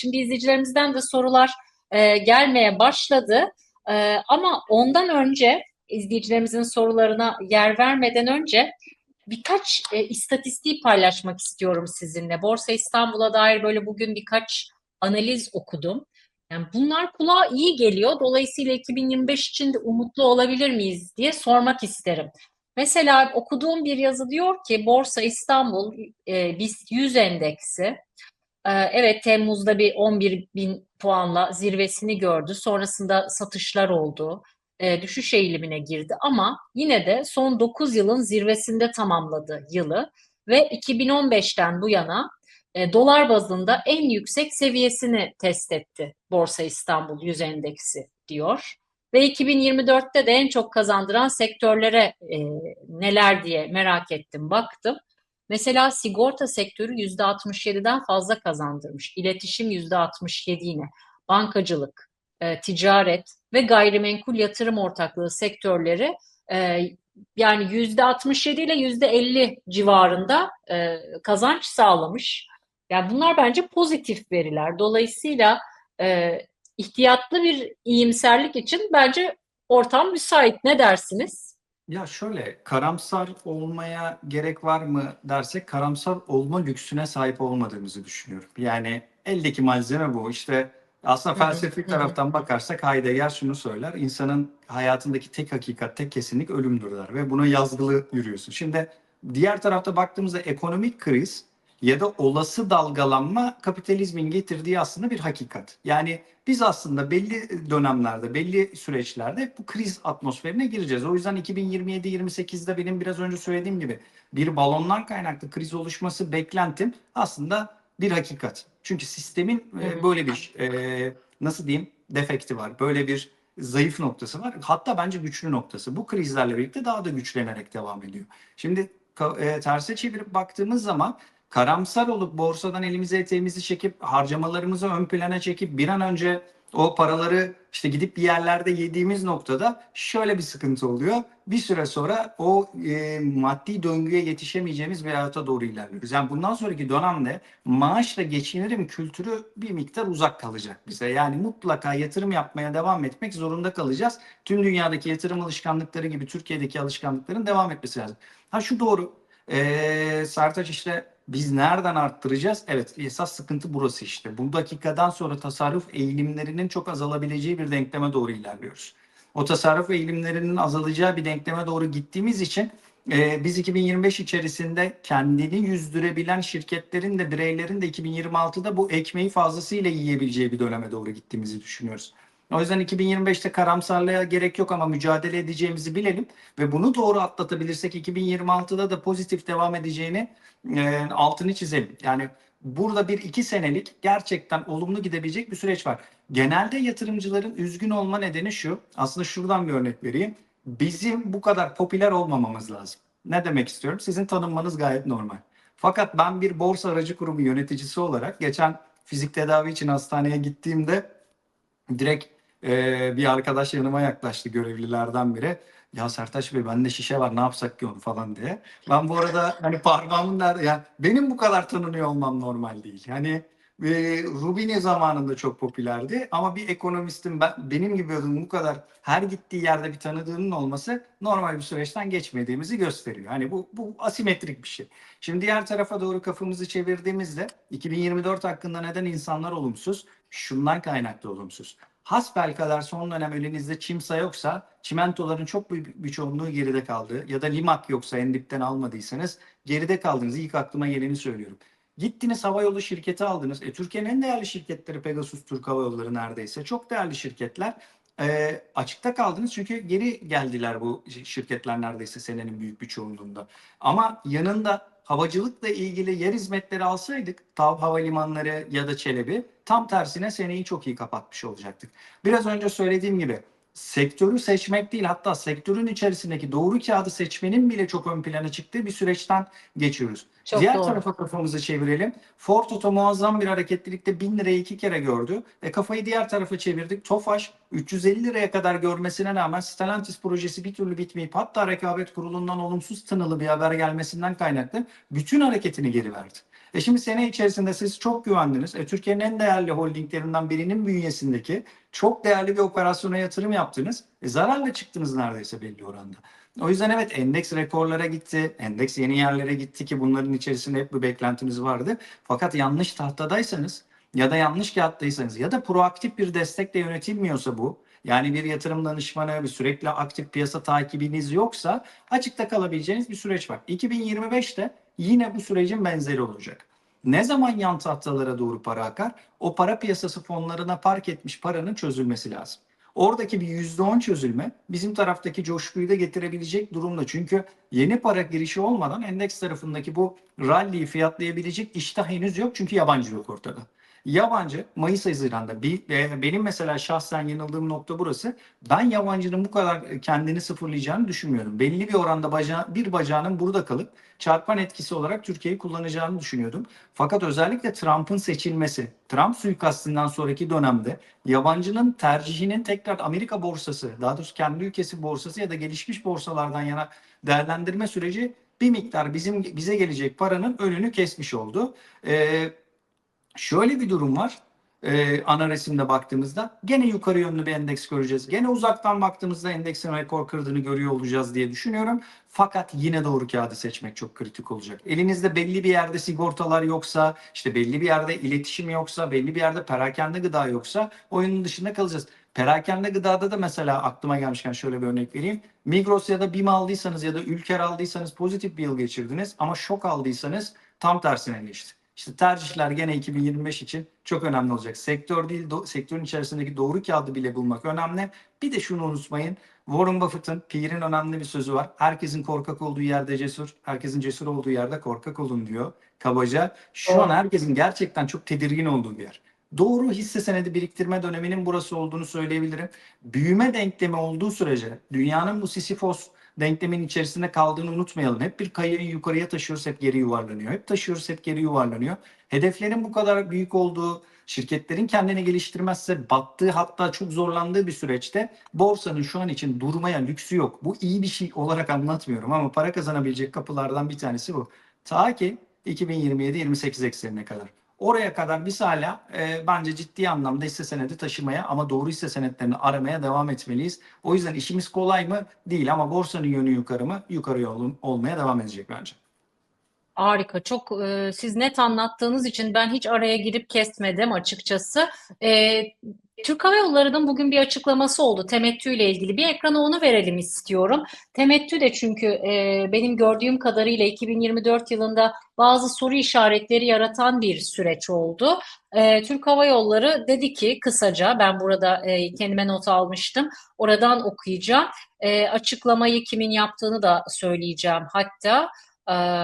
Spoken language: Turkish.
Şimdi izleyicilerimizden de sorular e, gelmeye başladı. E, ama ondan önce izleyicilerimizin sorularına yer vermeden önce birkaç e, istatistiği paylaşmak istiyorum sizinle. Borsa İstanbul'a dair böyle bugün birkaç analiz okudum. Yani bunlar kulağa iyi geliyor. Dolayısıyla 2025 için de umutlu olabilir miyiz diye sormak isterim. Mesela okuduğum bir yazı diyor ki Borsa İstanbul e, BIST 100 endeksi evet Temmuz'da bir 11 bin puanla zirvesini gördü. Sonrasında satışlar oldu. E, düşüş eğilimine girdi ama yine de son 9 yılın zirvesinde tamamladı yılı ve 2015'ten bu yana e, dolar bazında en yüksek seviyesini test etti Borsa İstanbul 100 endeksi diyor. Ve 2024'te de en çok kazandıran sektörlere e, neler diye merak ettim, baktım. Mesela sigorta sektörü %67'den fazla kazandırmış. İletişim %67 yine. Bankacılık, e, ticaret ve gayrimenkul yatırım ortaklığı sektörleri e, yani %67 ile %50 civarında e, kazanç sağlamış. Yani bunlar bence pozitif veriler. Dolayısıyla e, ihtiyatlı bir iyimserlik için bence ortam müsait. Ne dersiniz? Ya şöyle karamsar olmaya gerek var mı dersek karamsar olma lüksüne sahip olmadığımızı düşünüyorum. Yani eldeki malzeme bu. İşte aslında felsefik taraftan bakarsak Heidegger şunu söyler. İnsanın hayatındaki tek hakikat, tek kesinlik ölümdür der ve buna yazgılı yürüyorsun. Şimdi diğer tarafta baktığımızda ekonomik kriz ya da olası dalgalanma kapitalizmin getirdiği aslında bir hakikat. Yani biz aslında belli dönemlerde, belli süreçlerde bu kriz atmosferine gireceğiz. O yüzden 2027-28'de benim biraz önce söylediğim gibi bir balondan kaynaklı kriz oluşması beklentim aslında bir hakikat. Çünkü sistemin e, böyle bir e, nasıl diyeyim defekti var. Böyle bir zayıf noktası var. Hatta bence güçlü noktası. Bu krizlerle birlikte daha da güçlenerek devam ediyor. Şimdi e, terse çevirip baktığımız zaman karamsar olup borsadan elimize eteğimizi çekip harcamalarımızı ön plana çekip bir an önce o paraları işte gidip bir yerlerde yediğimiz noktada şöyle bir sıkıntı oluyor. Bir süre sonra o e, maddi döngüye yetişemeyeceğimiz bir hayata doğru ilerliyoruz. Yani bundan sonraki dönemde maaşla geçinirim kültürü bir miktar uzak kalacak bize. Yani mutlaka yatırım yapmaya devam etmek zorunda kalacağız. Tüm dünyadaki yatırım alışkanlıkları gibi Türkiye'deki alışkanlıkların devam etmesi lazım. Ha şu doğru. Ee, Sertaç işte biz nereden arttıracağız? Evet esas sıkıntı burası işte. Bu dakikadan sonra tasarruf eğilimlerinin çok azalabileceği bir denkleme doğru ilerliyoruz. O tasarruf eğilimlerinin azalacağı bir denkleme doğru gittiğimiz için e, biz 2025 içerisinde kendini yüzdürebilen şirketlerin de bireylerin de 2026'da bu ekmeği fazlasıyla yiyebileceği bir döneme doğru gittiğimizi düşünüyoruz. O yüzden 2025'te karamsarlığa gerek yok ama mücadele edeceğimizi bilelim ve bunu doğru atlatabilirsek 2026'da da pozitif devam edeceğini e, altını çizelim. Yani burada bir iki senelik gerçekten olumlu gidebilecek bir süreç var. Genelde yatırımcıların üzgün olma nedeni şu. Aslında şuradan bir örnek vereyim. Bizim bu kadar popüler olmamamız lazım. Ne demek istiyorum? Sizin tanınmanız gayet normal. Fakat ben bir borsa aracı kurumu yöneticisi olarak geçen fizik tedavi için hastaneye gittiğimde direkt e, bir arkadaş yanıma yaklaştı görevlilerden biri. Ya Sertaç Bey bende şişe var ne yapsak ki onu falan diye. Ben bu arada hani parmağımın nerede yani benim bu kadar tanınıyor olmam normal değil. Hani e, Rubini zamanında çok popülerdi ama bir ekonomistin ben, benim gibi bu kadar her gittiği yerde bir tanıdığının olması normal bir süreçten geçmediğimizi gösteriyor. Hani bu, bu asimetrik bir şey. Şimdi diğer tarafa doğru kafamızı çevirdiğimizde 2024 hakkında neden insanlar olumsuz? Şundan kaynaklı olumsuz. Hasbelkader son dönem elinizde çimsa yoksa çimentoların çok büyük bir çoğunluğu geride kaldı. Ya da limak yoksa en dipten almadıysanız geride kaldınız. İlk aklıma geleni söylüyorum. Gittiniz havayolu şirketi aldınız. E, Türkiye'nin en değerli şirketleri Pegasus Türk Hava Yolları neredeyse. Çok değerli şirketler. E, açıkta kaldınız çünkü geri geldiler bu şirketler neredeyse senenin büyük bir çoğunluğunda. Ama yanında havacılıkla ilgili yer hizmetleri alsaydık TAV Havalimanları ya da Çelebi tam tersine seneyi çok iyi kapatmış olacaktık. Biraz önce söylediğim gibi sektörü seçmek değil hatta sektörün içerisindeki doğru kağıdı seçmenin bile çok ön plana çıktığı bir süreçten geçiyoruz. Çok Diğer doğru. tarafa kafamızı çevirelim. Ford Oto muazzam bir hareketlilikte 1000 lirayı iki kere gördü. Ve kafayı diğer tarafa çevirdik. Tofaş 350 liraya kadar görmesine rağmen Stellantis projesi bir türlü bitmeyip hatta rekabet kurulundan olumsuz tınılı bir haber gelmesinden kaynaklı bütün hareketini geri verdi. E şimdi sene içerisinde siz çok güvendiniz. E Türkiye'nin en değerli holdinglerinden birinin bünyesindeki çok değerli bir operasyona yatırım yaptınız. E zararla çıktınız neredeyse belli oranda. O yüzden evet endeks rekorlara gitti. Endeks yeni yerlere gitti ki bunların içerisinde hep bir beklentiniz vardı. Fakat yanlış tahtadaysanız ya da yanlış kağıttaysanız ya da proaktif bir destekle yönetilmiyorsa bu yani bir yatırım danışmanı, bir sürekli aktif piyasa takibiniz yoksa açıkta kalabileceğiniz bir süreç var. 2025'te yine bu sürecin benzeri olacak. Ne zaman yan tahtalara doğru para akar? O para piyasası fonlarına park etmiş paranın çözülmesi lazım. Oradaki bir %10 çözülme bizim taraftaki coşkuyu da getirebilecek durumda. Çünkü yeni para girişi olmadan endeks tarafındaki bu rally'yi fiyatlayabilecek iştah henüz yok. Çünkü yabancı yok ortada. Yabancı Mayıs Haziran'da bir, e, benim mesela şahsen yanıldığım nokta burası. Ben yabancının bu kadar kendini sıfırlayacağını düşünmüyorum. Belli bir oranda baca, bir bacağının burada kalıp çarpan etkisi olarak Türkiye'yi kullanacağını düşünüyordum. Fakat özellikle Trump'ın seçilmesi, Trump suikastından sonraki dönemde yabancının tercihinin tekrar Amerika borsası, daha doğrusu kendi ülkesi borsası ya da gelişmiş borsalardan yana değerlendirme süreci bir miktar bizim bize gelecek paranın önünü kesmiş oldu. Ee, Şöyle bir durum var. Ee, ana resimde baktığımızda gene yukarı yönlü bir endeks göreceğiz. Gene uzaktan baktığımızda endeksin rekor kırdığını görüyor olacağız diye düşünüyorum. Fakat yine doğru kağıdı seçmek çok kritik olacak. Elinizde belli bir yerde sigortalar yoksa, işte belli bir yerde iletişim yoksa, belli bir yerde perakende gıda yoksa oyunun dışında kalacağız. Perakende gıdada da mesela aklıma gelmişken şöyle bir örnek vereyim. Migros ya da BİM aldıysanız ya da Ülker aldıysanız pozitif bir yıl geçirdiniz ama şok aldıysanız tam tersine geçti. İşte tercihler gene 2025 için çok önemli olacak. Sektör değil, do- sektörün içerisindeki doğru kağıdı bile bulmak önemli. Bir de şunu unutmayın. Warren Buffett'ın, Peer'in önemli bir sözü var. Herkesin korkak olduğu yerde cesur, herkesin cesur olduğu yerde korkak olun diyor. Kabaca. Şu an herkesin gerçekten çok tedirgin olduğu bir yer. Doğru hisse senedi biriktirme döneminin burası olduğunu söyleyebilirim. Büyüme denklemi olduğu sürece dünyanın bu Sisyphos denklemin içerisinde kaldığını unutmayalım. Hep bir kayayı yukarıya taşıyoruz, hep geri yuvarlanıyor. Hep taşıyoruz, hep geri yuvarlanıyor. Hedeflerin bu kadar büyük olduğu, şirketlerin kendini geliştirmezse battığı hatta çok zorlandığı bir süreçte borsanın şu an için durmaya lüksü yok. Bu iyi bir şey olarak anlatmıyorum ama para kazanabilecek kapılardan bir tanesi bu. Ta ki 2027-28 eksenine kadar. Oraya kadar biz hala e, bence ciddi anlamda hisse senedi taşımaya ama doğru hisse senetlerini aramaya devam etmeliyiz. O yüzden işimiz kolay mı? Değil ama borsanın yönü yukarı mı? Yukarı yolu olmaya devam edecek bence. Harika. Çok e, siz net anlattığınız için ben hiç araya girip kesmedim açıkçası. E, Türk Hava Yolları'nın bugün bir açıklaması oldu temettü ile ilgili. Bir ekrana onu verelim istiyorum. Temettü de çünkü e, benim gördüğüm kadarıyla 2024 yılında bazı soru işaretleri yaratan bir süreç oldu. E, Türk Hava Yolları dedi ki kısaca ben burada e, kendime not almıştım. Oradan okuyacağım. E, açıklamayı kimin yaptığını da söyleyeceğim hatta. E,